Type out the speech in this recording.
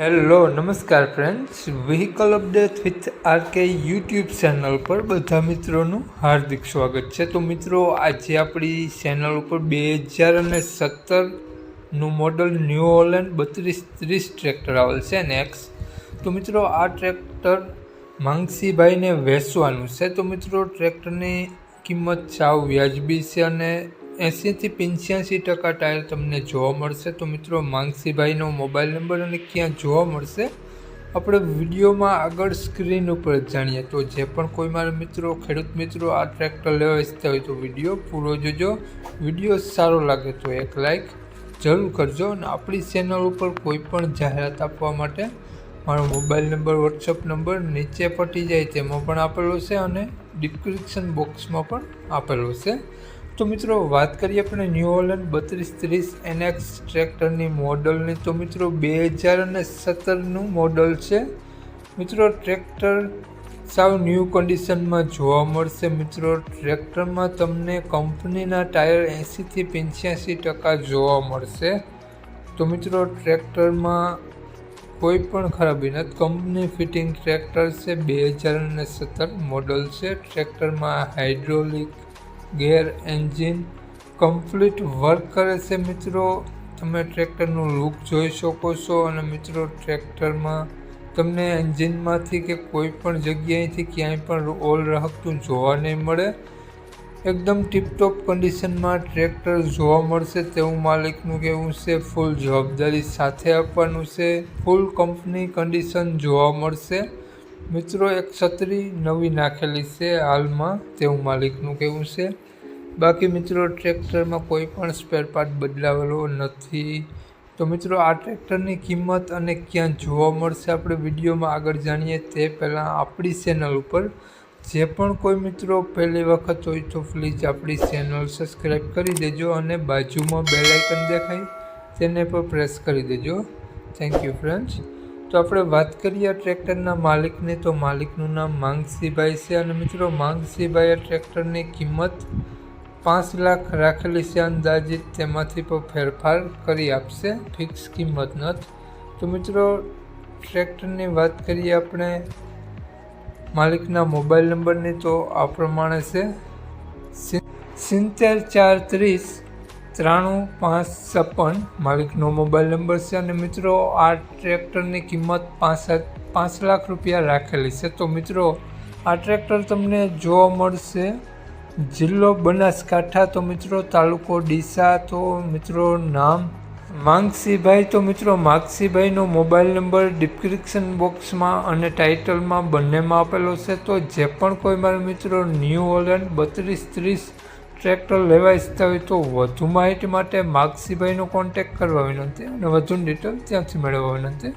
Hello, નમસ્કાર friends vehicle update with RK YouTube channel પર બધા મિત્રોનું હાર્દિક સ્વાગત છે. તો મિત્રો, આજે આપણી ચેનલ ઉપર બે હજાર અને સત્તરનું મોડલ ન્યૂ હોલેન્ડ બત્રીસ ત્રીસ ટ્રેક્ટર આવેલ છે નેક્સ તો મિત્રો, આ ટ્રેક્ટર માંગસીભાઈને વેચવાનું છે. તો મિત્રો ટ્રેક્ટરની કિંમત સાવ વ્યાજબી છે અને એંસીથી પંચ્યાસી ટકા ટાયર તમને જોવા મળશે. તો મિત્રો, માંગસીભાઈનો મોબાઈલ નંબર અને ક્યાં જોવા મળશે, આપણે વિડીયોમાં આગળ સ્ક્રીન ઉપર જાણીએ. તો જે પણ કોઈ મારા મિત્રો, ખેડૂત મિત્રો આ ટ્રેક્ટર લેવા ઈચ્છતા હોય તો વીડિયો પૂરો જોજો. વીડિયો સારો લાગે તો એક લાઈક જરૂર કરજો અને આપણી ચેનલ ઉપર કોઈ પણ જાહેરાત આપવા માટે મારો મોબાઈલ નંબર, વોટ્સઅપ નંબર નીચે પટી જાય તેમાં પણ આપેલો છે અને ડિસ્ક્રિપ્શન બોક્સમાં પણ આપેલો છે. તો મિત્રો, વાત કરીએ આપણે ન્યૂ હોલેન્ડ બત્રીસ ત્રીસ એનએક્સ ટ્રેક્ટરની મોડલની. તો મિત્રો, બે હજાર અને સત્તરનું મોડલ છે. મિત્રો, ટ્રેક્ટર સાવ ન્યૂ કન્ડિશનમાં જોવા મળશે. મિત્રો, ટ્રેક્ટરમાં તમને કંપનીના ટાયર એંસીથી પંચ્યાસી ટકા જોવા મળશે. તો મિત્રો, ટ્રેક્ટરમાં કોઈ પણ ખરાબી નથી કંપની ફિટિંગ ટ્રેક્ટર છે. બે હજાર અને સત્તર મોડલ છે. ટ્રેક્ટરમાં hydraulic gear engine complete work કરે છે મિત્રો. તમે ટ્રેક્ટરનું લુક જોઈ શકો છો અને મિત્રો ટ્રેક્ટરમાં તમને એન્જિનમાંથી કે કોઈ પણ જગ્યાએથી ક્યાંય પણ ઓલ રહકતું જોવા નહીં મળે. એકદમ ટીપટોપ કન્ડિશનમાં ટ્રેક્ટર જોવા મળશે તેવું માલિકનું કહેવું છે. ફૂલ જવાબદારી સાથે આપવાનું છે. ફૂલ કંપની કન્ડિશન જોવા મળશે. મિત્રો, એક છત્રી નવી નાખેલી છે હાલમાં, તેવું માલિકનું કહેવું છે. બાકી મિત્રો, ટ્રેક્ટરમાં કોઈ પણ સ્પેર પાર્ટ બદલાવેલો નથી. તો મિત્રો, આ ટ્રેક્ટરની કિંમત અને ક્યાં જોવા મળશે આપણે વિડીયોમાં આગળ જાણીએ. તે પહેલાં આપણી ચેનલ ઉપર જે પણ કોઈ મિત્રો પહેલી વખત હોય તો પ્લીઝ આપણી ચેનલ સબસ્ક્રાઈબ કરી દેજો અને બાજુમાં બેલ દેખાય, તેને પણ પ્રેસ કરી દેજો. થેન્ક યુ ફ્રેન્ડ્સ તો આપણે વાત કરીએ ટ્રેક્ટરના માલિકની, તો માલિકનું નામ માંગસીભાઈ છે અને મિત્રો માંગસીભાઈ આ ટ્રેક્ટરની કિંમત પાંચ લાખ રાખેલી છે અંદાજિત તેમાંથી પણ ફેરફાર કરી આપશે, ફિક્સ કિંમત નથી તો મિત્રો ટ્રેક્ટરની વાત કરીએ આપણે, માલિકના મોબાઈલ નંબરની, તો આ પ્રમાણે છે. સિત્તેર ચાર ત્રીસ ત્રાણું પાંચ છપ્પન, માલિકનો મોબાઈલ નંબર છે અને મિત્રો આ ટ્રેક્ટરની કિંમત પાંચ પાંચ લાખ રૂપિયા રાખેલી છે. તો મિત્રો, આ ટ્રેક્ટર તમને જોવા મળશે. જિલ્લો બનાસકાંઠા, તો મિત્રો તાલુકો ડીસા, તો મિત્રો નામ માંગસીભાઈ. તો મિત્રો માગસીભાઈનો મોબાઈલ નંબર ડિસ્ક્રિપ્શન બોક્સમાં અને ટાઇટલમાં બંનેમાં આપેલો છે. તો જે પણ કોઈ મારા મિત્રો ન્યૂ હોલેન્ડ, બત્રીસ ત્રીસ ટ્રેક્ટર લેવા ઈચ્છતા હોય તો વધુ માહિતી માટે માગસીભાઈનો કોન્ટેક્ટ કરવા વિનંતી. અને વધુ ડિટેલ ત્યાંથી મેળવવા વિનંતી.